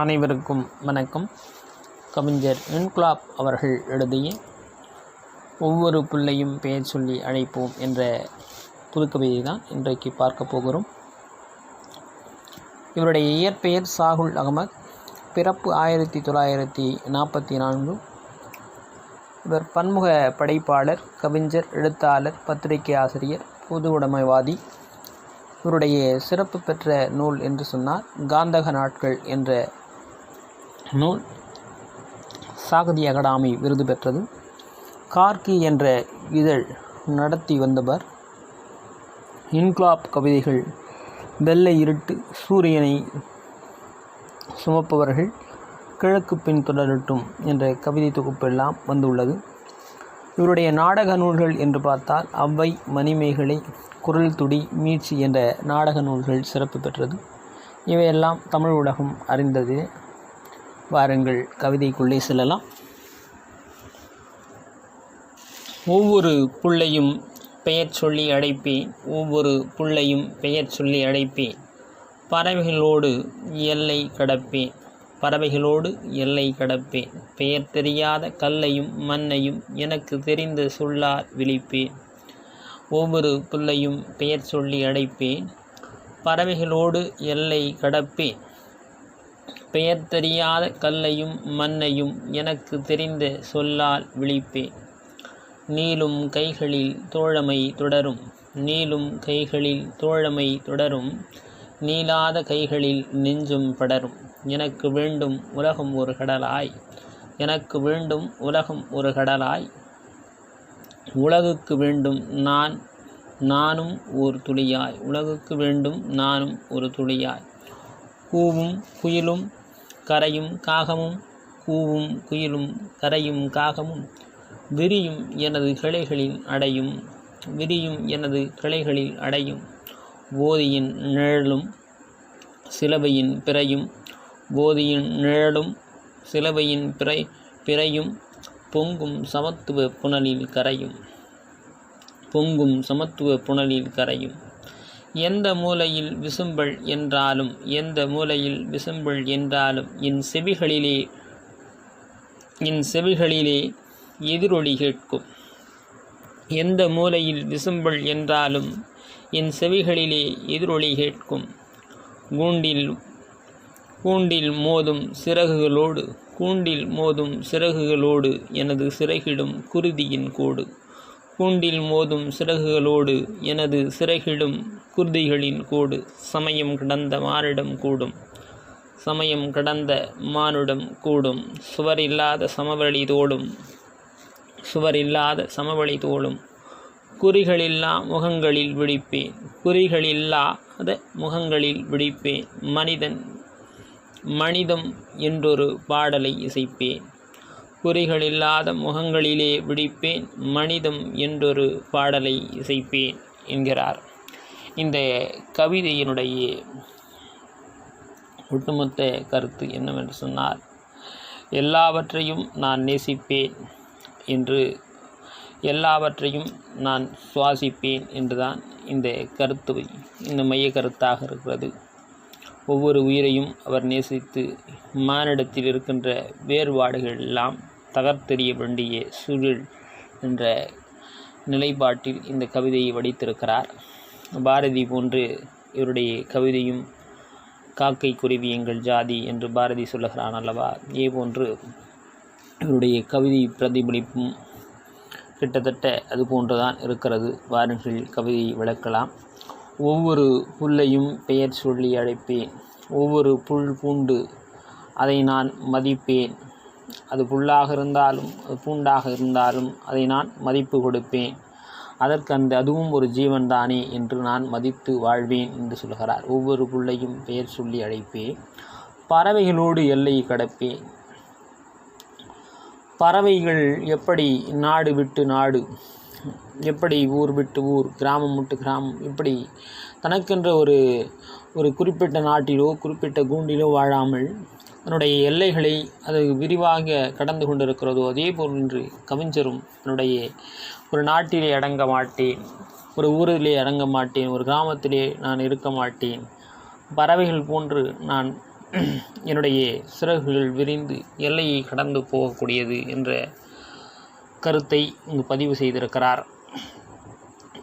அனைவருக்கும் வணக்கம். கவிஞர் இன்குலாப் அவர்கள் எழுதிய ஒவ்வொரு பிள்ளையும் பெயர் சொல்லி அழைப்போம் என்ற புதுக்கவிதை தான் இன்றைக்கு பார்க்க போகிறோம். இவருடைய இயற்பெயர் சாகுல் அகமத். பிறப்பு ஆயிரத்தி தொள்ளாயிரத்தி நாற்பத்தி நான்கு. இவர் பன்முக படைப்பாளர் கவிஞர் எழுத்தாளர் பத்திரிகை ஆசிரியர் பொது உடைமைவாதி. இவருடைய சிறப்பு பெற்ற நூல் என்று சொன்னார் காந்தக நாட்கள் என்ற நூல். சாகதி அகாடமி விருது பெற்றது. கார்கி என்ற இதழ் நடத்தி வந்தவர். இன்க்லாப் கவிதைகள் வெள்ளை இருட்டு சூரியனை சுமப்பவர்கள். கிழக்கு பின் தொடரட்டும் என்ற கவிதை தொகுப்பெல்லாம் வந்துள்ளது. இவருடைய நாடக நூல்கள் என்று பார்த்தால் அவ்வை மணிமேகலை குரல் துடி மீட்சி என்ற நாடக நூல்கள் சிறப்பு பெற்றது. இவையெல்லாம் தமிழ் உலகம் அறிந்தது. வாருங்கள். கவிதைக்குள்ளே செல்லலாம். ஒவ்வொரு புள்ளையும் பெயர் சொல்லி அடைப்பேன். ஒவ்வொரு புள்ளையும் பெயர் சொல்லி அடைப்பேன். பறவைகளோடு எல்லை கடப்பேன். பறவைகளோடு எல்லை கடப்பேன். பெயர் தெரியாத கல்லையும் மண்ணையும் எனக்கு தெரிந்த சொல்லார் விழிப்பேன். ஒவ்வொரு புள்ளையும் பெயர் சொல்லி அடைப்பேன். பறவைகளோடு எல்லை கடப்பேன். பெயர் தெரியாத கல்லையும் மண்ணையும் எனக்கு தெரிந்த சொல்லால் விழிப்பேன் நீளும் கைகளில் தோழமை தொடரும். நீளும் கைகளில் தோழமை தொடரும். நீளாத கைகளில் நெஞ்சும் படரும். எனக்கு வேண்டும் உலகம் ஒரு கடலாய். எனக்கு வேண்டும் உலகம் ஒரு கடலாய். உலகுக்கு வேண்டும் நான் நானும் ஒரு துளியாய். உலகுக்கு வேண்டும் நானும் ஒரு துளியாய். பூவும் குயிலும் கரையும் காகமும் கூவும் குயிலும் கரையும் காகமும் விரியும் எனது கிளைகளில் அடையும் விரியும் எனது கிளைகளில் அடையும். போதியின் நிழலும் சிலவையின் பிறையும் போதியின் நிழலும் சிலவையின் பிறை பிறையும் பொங்கும் சமத்துவ புனலில் கரையும். பொங்கும் சமத்துவ புனலில் கரையும். எந்த மூலையில் விசும்பல் என்றாலும் எந்த மூலையில் விசும்பல் என்றாலும் என் செவிகளிலே என் செவிகளிலே எதிரொலி கேட்கும். எந்த மூலையில் விசும்பல் என்றாலும் என் செவிகளிலே எதிரொலி கேட்கும். கூண்டில் கூண்டில் மோதும் சிறகுகளோடு கூண்டில் மோதும் சிறகுகளோடு எனது சிறகிடும் குருதியின் கோடு. கூண்டில் மோதும் சிறகுகளோடு எனது சிறகிடும் குருதிகளின் கூடு சமயம் கடந்த மானிடம் கூடும். சமயம் கடந்த மானுடம் கூடும். சுவரில்லாத சமவெளி தோடும். சுவரில்லாத சமவெளி தோடும். குறிகளில்லா முகங்களில் விழிப்பேன். குறிகளில்லாத முகங்களில் விழிப்பேன். மனிதன் மனிதம் என்றொரு பாடலை இசைப்பேன். குறைகளில்லாத முகங்களிலே விழிப்பேன் மனிதம் என்றொரு பாடலை இசைப்பேன் என்கிறார். இந்த கவிதையினுடைய ஒட்டுமொத்த கருத்து என்னவென்று சொன்னார் எல்லாவற்றையும் நான் நேசிப்பேன் என்று எல்லாவற்றையும் நான் சுவாசிப்பேன் என்றுதான் இந்த கருத்து இந்த மைய கருத்தாக இருக்கிறது. ஒவ்வொரு உயிரையும் அவர் நேசித்து மானிடத்தில் இருக்கின்ற வேறுபாடுகள் எல்லாம் தகர்த்தெறிய வேண்டிய சூழல் என்ற நிலைப்பாட்டில் இந்த கவிதையை வடித்திருக்கிறார். பாரதி போன்று இவருடைய கவிதையும் காக்கை குருவி எங்கள் ஜாதி என்று பாரதி சொல்லுகிறான் அல்லவா? இதே போன்று இவருடைய கவிதை பிரதிபலிப்பும் கிட்டத்தட்ட அது போன்றுதான் இருக்கிறது. வாருங்கள் கவிதையை விளக்கலாம். ஒவ்வொரு புல்லையும் பெயர் சொல்லி அழைப்பேன். ஒவ்வொரு புல் பூண்டு அதை நான் மதிப்பேன். அது புல்லாக இருந்தாலும் அது பூண்டாக இருந்தாலும் அதை நான் மதிப்பு கொடுப்பேன். அதற்கு அந்த அதுவும் ஒரு ஜீவன் தானே என்று நான் மதித்து வாழ்வேன் என்று சொல்கிறார். ஒவ்வொரு புள்ளையும் பெயர் சொல்லி அழைப்பேன். பறவைகளோடு எல்லையை கடப்பேன். பறவைகள் எப்படி நாடு விட்டு நாடு எப்படி ஊர் விட்டு ஊர் கிராமம் விட்டு கிராமம் இப்படி தனக்கென்ற ஒரு ஒரு குறிப்பிட்ட நாட்டிலோ குறிப்பிட்ட கூண்டிலோ வாழாமல் தன்னுடைய எல்லைகளை அது விரிவாக கடந்து கொண்டிருக்கிறதோ அதே போன்று கவிஞரும் தன்னுடைய ஒரு நாட்டிலே அடங்க மாட்டேன் ஒரு ஊரிலே அடங்க மாட்டேன் ஒரு கிராமத்திலே நான் இருக்க மாட்டேன். பறவைகள் போன்று நான் என்னுடைய சிறகுகள் விரிந்து எல்லையை கடந்து போகக்கூடியது என்ற கருத்தை இங்கு பதிவு செய்திருக்கிறார்.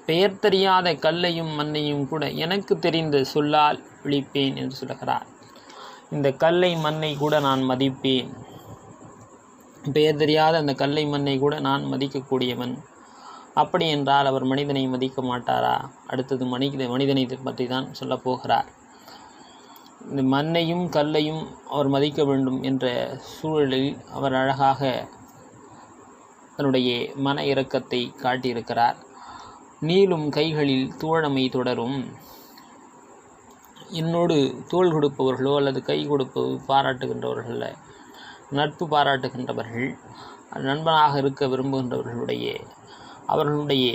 பெயர் தெரியாத கல்லையும் மண்ணையும் கூட எனக்கு தெரிந்த சொல்லால் விழிப்பேன் என்று சொல்கிறார் இந்த கல்லை மண்ணை கூட நான் மதிப்பேன். பெயர் தெரியாத அந்த கல்லை மண்ணை கூட நான் மதிக்கக்கூடியவன். அப்படி என்றால் அவர் மனிதனை மதிக்க மாட்டாரா? அடுத்தது மனித மனிதனை பற்றி தான் சொல்லப் போகிறார். இந்த மண்ணையும் கல்லையும் அவர் மதிக்க வேண்டும் என்ற சூழலில் அவர் அழகாக தன்னுடைய மன இரக்கத்தை காட்டியிருக்கிறார். நீளும் கைகளில் தோழமை தொடரும். என்னோடு தோள் கொடுப்பவர்களோ அல்லது கை கொடுப்பது பாராட்டுகின்றவர்களில் நட்பு பாராட்டுகின்றவர்கள் நண்பனாக இருக்க விரும்புகின்றவர்களுடைய அவர்களுடைய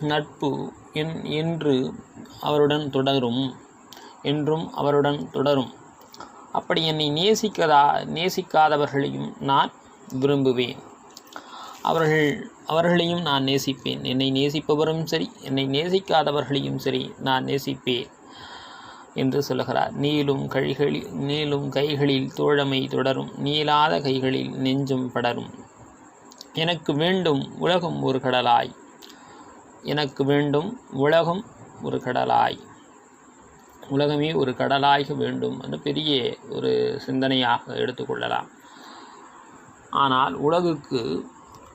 நட்பு என் என்று அவருடன் தொடரும் என்றும் அவருடன் தொடரும். அப்படி என்னை நேசிக்கதா நேசிக்காதவர்களையும் நான் விரும்புவேன். அவர்கள் அவர்களையும் நான் நேசிப்பேன். என்னை நேசிப்பவரும் சரி என்னை நேசிக்காதவர்களையும் சரி நான் நேசிப்பேன். என்று சொல்கிறார் நீளும் கைகளில் நீளும் கைகளில் தோழமை தொடரும். நீளாத கைகளில் நெஞ்சும் படரும். எனக்கு வேண்டும் உலகம் ஒரு கடலாய். எனக்கு வேண்டும் உலகம் ஒரு கடலாய். உலகமே ஒரு கடலாக வேண்டும் என்று பெரிய ஒரு சிந்தனையாக எடுத்துக்கொள்ளலாம் ஆனால் உலகுக்கு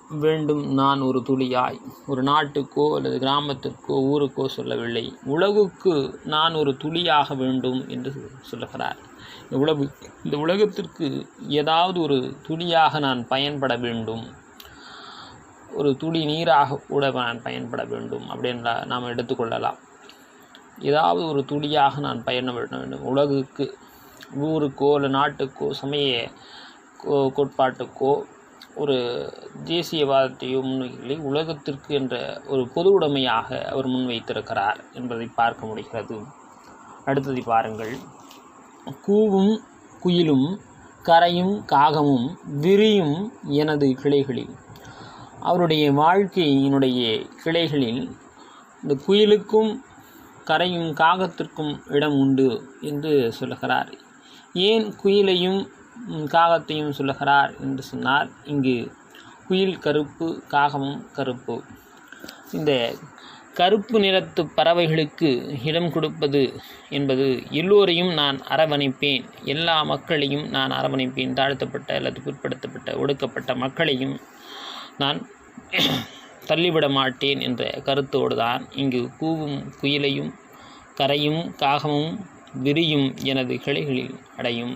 வேண்டும் நான் ஒரு துளியாய். ஒரு நாட்டுக்கோ அல்லது கிராமத்திற்கோ ஊருக்கோ சொல்லவில்லை. உலகுக்கு நான் ஒரு துளியாக வேண்டும் என்று சொல்லுகிறார். இந்த உலகு இந்த உலகத்திற்கு ஏதாவது ஒரு துளியாக நான் பயன்பட வேண்டும். ஒரு துளி நீராக கூட நான் பயன்பட வேண்டும் அப்படின்ற நாம் எடுத்துக்கொள்ளலாம் ஏதாவது ஒரு துளியாக நான் பயணப்பட வேண்டும். உலகுக்கு ஊருக்கோ இல்லை நாட்டுக்கோ சமய கோ- கோட்பாட்டுக்கோ ஒரு தேசியவாதத்தையோ முன்வைக்கவில்லை உலகத்திற்கு என்ற ஒரு பொது உடைமையாக அவர் முன்வைத்திருக்கிறார் என்பதை பார்க்க முடிகிறது. அடுத்ததை பாருங்கள். கூவும் குயிலும் கரையும் காகமும் விரியும் எனது கிளைகளில். அவருடைய வாழ்க்கையினுடைய கிளைகளில் இந்த குயிலுக்கும் கரையும் காகத்திற்கும் இடம் உண்டு என்று சொல்லுகிறார் ஏன் குயிலையும் காகத்தையும் சொல்லுகிறார் என்று சொன்னார். இங்கு குயில் கருப்பு காகமும் கருப்பு. இந்த கருப்பு நிறத்து பறவைகளுக்கு இடம் கொடுப்பது என்பது எல்லோரையும் நான் அரவணைப்பேன். எல்லா மக்களையும் நான் அரவணைப்பேன். தாழ்த்தப்பட்ட அல்லது பிற்படுத்தப்பட்ட ஒடுக்கப்பட்ட மக்களையும் நான் தள்ளிவிட மாட்டேன் என்ற கருத்தோடு தான் இங்கு கூவும் குயிலையும் கரையும் காகமும் விரியும் எனது கிளைகளில் அடையும்.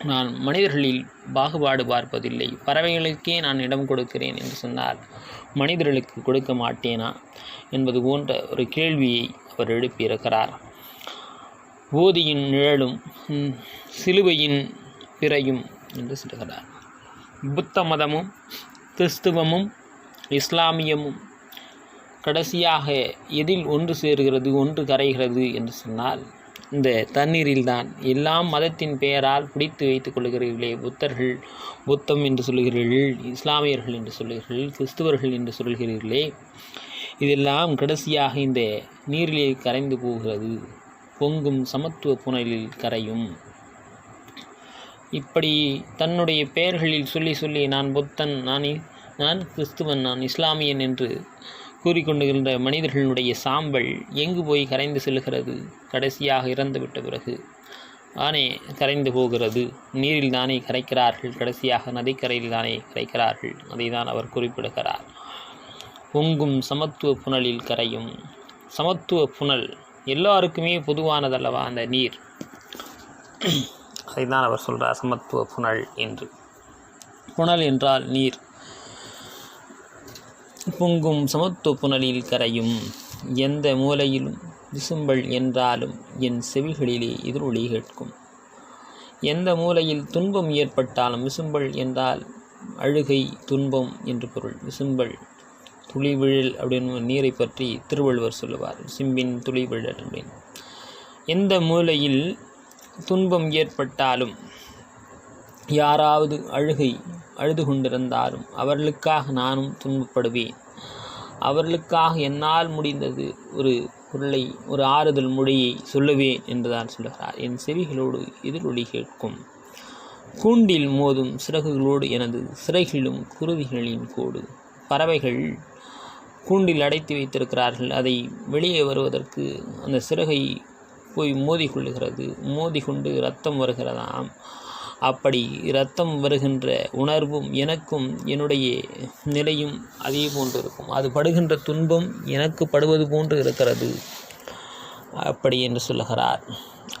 நான் மனிதர்களில் பாகுபாடு பார்ப்பதில்லை. பறவைகளுக்கே நான் இடம் கொடுக்கிறேன் என்று சொன்னால் மனிதர்களுக்கு கொடுக்க மாட்டேனா? என்பது போன்ற ஒரு கேள்வியை அவர் எழுப்பியிருக்கிறார் போதியின் நிழலும் சிலுவையின் பிறையும் என்று சொல்கிறார். புத்த மதமும் கிறிஸ்துவமும் இஸ்லாமியமும் கடைசியாக எதில் ஒன்று சேருகிறது ஒன்று கரைகிறது என்று சொன்னால் இந்த தண்ணீரில்தான் எல்லாம் மதத்தின் பெயரால் பிடித்து வைத்துக் கொள்கிறீர்களே புத்தர்கள் புத்தம் என்று சொல்லுகிறீர்கள் இஸ்லாமியர்கள் என்று சொல்லுகிறீர்கள் கிறிஸ்துவர்கள் என்று சொல்கிறீர்களே இதெல்லாம் கடைசியாக இந்த நீரிலே கரைந்து போகிறது பொங்கும் சமத்துவ புனலில் கரையும். இப்படி தன்னுடைய பெயர்களில் சொல்லி சொல்லி நான் புத்தன் நான் நான் கிறிஸ்துவன் நான் இஸ்லாமியன் என்று கூறிக்கொண்டுகின்ற மனிதர்களுடைய சாம்பல் எங்கு போய் கரைந்து செல்கிறது? கடைசியாக இறந்துவிட்ட பிறகு. ஆனே கரைந்து போகிறது. நீரில் தானே கரைக்கிறார்கள். கடைசியாக நதிக்கரையில் தானே கரைக்கிறார்கள். அதை தான் அவர் குறிப்பிடுகிறார். பொங்கும் சமத்துவ புனலில் கரையும். சமத்துவ புனல் எல்லாருக்குமே பொதுவானதல்லவா அந்த நீர்? அதைதான் அவர் சொல்கிறார் சமத்துவ புனல் என்று. புனல் என்றால் நீர். பொங்கும் சமத்துவ புனலில் கரையும் எந்த மூலையிலும் விசும்பல் என்றாலும் என் செவிகளிலே எதிரொலி கேட்கும். எந்த மூலையில் துன்பம் ஏற்பட்டாலும் விசும்பல் என்றால் அழுகை துன்பம் என்று பொருள். விசும்பல் துளிவிழல் அப்படின்னு நீரை பற்றி திருவள்ளுவர் சொல்லுவார். சிம்பின் துளிவிழல் அப்படின்னு எந்த மூலையில் துன்பம் ஏற்பட்டாலும் யாராவது அழுகை அழுது கொண்டிருந்தாலும் அவர்களுக்காக நானும் துன்பப்படுவேன். அவர்களுக்காக என்னால் முடிந்தது ஒரு பொருளை ஒரு ஆறுதல் மொழியை சொல்லுவேன் என்றுதான் சொல்கிறார் என் செவிகளோடு எதிரொலி கேட்கும். கூண்டில் மோதும் சிறகுகளோடு எனது சிறைகளிலும் குருவிகளின் கோடு. பறவைகள் கூண்டில் அடைத்து வைத்திருக்கிறார்கள். அதை வெளியே வருவதற்கு அந்த சிறகை போய் மோதிக்கொள்ளுகிறது மோதிக்கொண்டு ரத்தம் வருகிறதாம். அப்படி இரத்தம் வருகின்ற உணர்வும் எனக்கும் என்னுடைய நிலையும் அதே போன்று இருக்கும். அது படுகின்ற துன்பம் எனக்கு படுவது போன்று இருக்கிறது. அப்படி என்று சொல்லுகிறார்.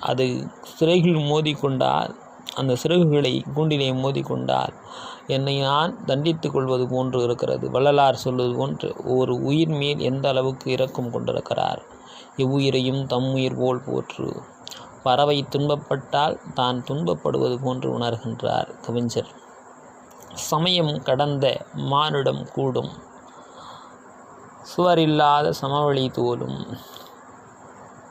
அது சிறைகள் மோதிக்கொண்டால் அந்த சிறகுகளை கூண்டிலே மோதிக்கொண்டால் என்னை நான் தண்டித்துக் கொள்வது போன்று இருக்கிறது. வள்ளலார் சொல்வது போன்று ஒரு உயிர் மேல் எந்த அளவுக்கு இரக்கம் கொண்டிருக்கிறார்? எவ்வுயிரையும் தம் உயிர் போல் போற்று. பறவை துன்பப்பட்டால் தான் துன்பப்படுவது போன்று உணர்கின்றார் கவிஞர். சமயம் கடந்த மானுடம் கூடும். சுவரில்லாத சமவெளி தோலும்.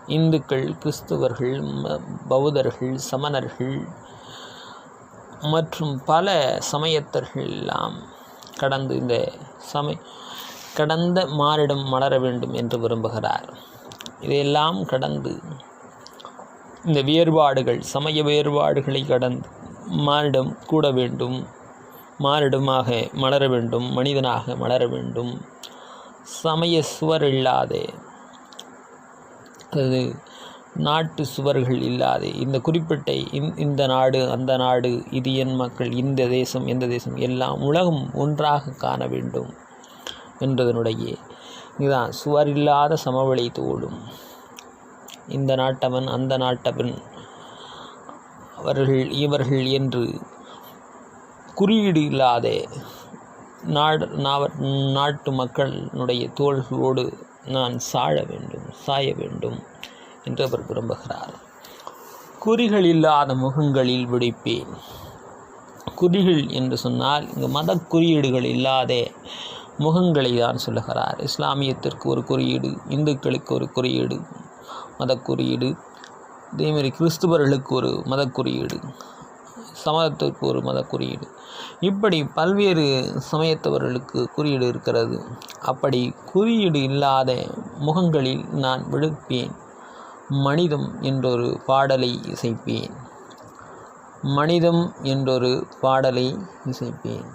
இந்துக்கள் கிறிஸ்துவர்கள் ம- பௌத்தர்கள் சமணர்கள் மற்றும் பல சமயத்தர்கள் எல்லாம் கடந்து இந்த சமய கடந்த மானிடம் மலர வேண்டும் என்று விரும்புகிறார். இதையெல்லாம் கடந்து இந்த வேறுபாடுகள் சமய வேறுபாடுகளை கடந்து மானிடம் கூட வேண்டும் மானிடமாக மலர வேண்டும் மனிதனாக மலர வேண்டும். சமய சுவர் இல்லாத அது நாட்டு சுவர்கள் இல்லாதே இந்த குறிப்பிட்ட இந் இந்த நாடு அந்த நாடு இது என் மக்கள் இந்த தேசம் எந்த தேசம் எல்லாம் உலகம் ஒன்றாக காண வேண்டும் என்பதனுடைய. இதுதான் சுவர் இல்லாத சமவெளி தோடும். இந்த நாட்டவன் அந்த நாட்டவன். அவர்கள் இவர்கள் என்று குறியீடு இல்லாத நாடு நாட்டு மக்களுடைய தோள்களோடு நான் சாழ வேண்டும் சாய வேண்டும் என்று அவர் விரும்புகிறார். குறிகள் இல்லாத முகங்களில் விடுப்பேன். குறிகள் என்று சொன்னால் இங்கு மத குறியீடுகள் இல்லாத முகங்களை தான் சொல்லுகிறார். இஸ்லாமியத்திற்கு ஒரு குறியீடு இந்துக்களுக்கு ஒரு குறியீடு மத குறியீடு அதேமாரி கிறிஸ்துவர்களுக்கு ஒரு மத குறியீடு சமயத்திற்கு ஒரு மத குறியீடு இப்படி பல்வேறு சமயத்தவர்களுக்கு குறியீடு இருக்கிறது. அப்படி குறியீடு இல்லாத முகங்களில் நான் விழுப்பேன். மனிதம் என்றொரு பாடலை இசைப்பேன். மனிதம் என்றொரு பாடலை இசைப்பேன்.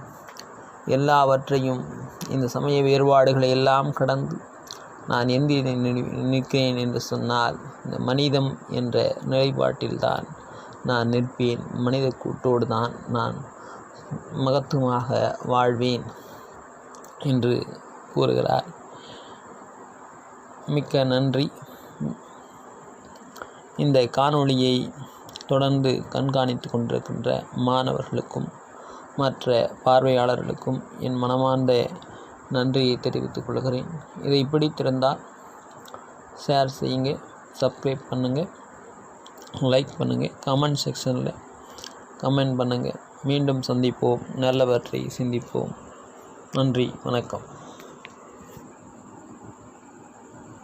எல்லாவற்றையும் இந்த சமய வேறுபாடுகளை எல்லாம் கடந்து நான் எந்திரி நிற்கிறேன் என்று சொன்னால் இந்த மனிதம் என்ற நிலைப்பாட்டில்தான் நான் நிற்பேன். மனித கூட்டோடு தான் நான் மகத்துவமாக வாழ்வேன் என்று கூறுகிறார். மிக்க நன்றி. இந்த காணொளியை தொடர்ந்து கண்காணித்து கொண்டிருக்கின்ற மாணவர்களுக்கும் மற்ற பார்வையாளர்களுக்கும் என் மனமார்ந்த நன்றியை தெரிவித்துக் கொள்கிறேன். இதை பிடித்திருந்தால் ஷேர் செய்யுங்க சப்ஸ்கிரைப் பண்ணுங்கள் லைக் பண்ணுங்கள் கமெண்ட் செக்ஷனில் கமெண்ட் பண்ணுங்கள் மீண்டும் சந்திப்போம். நல்லவற்றை சிந்திப்போம். நன்றி வணக்கம்.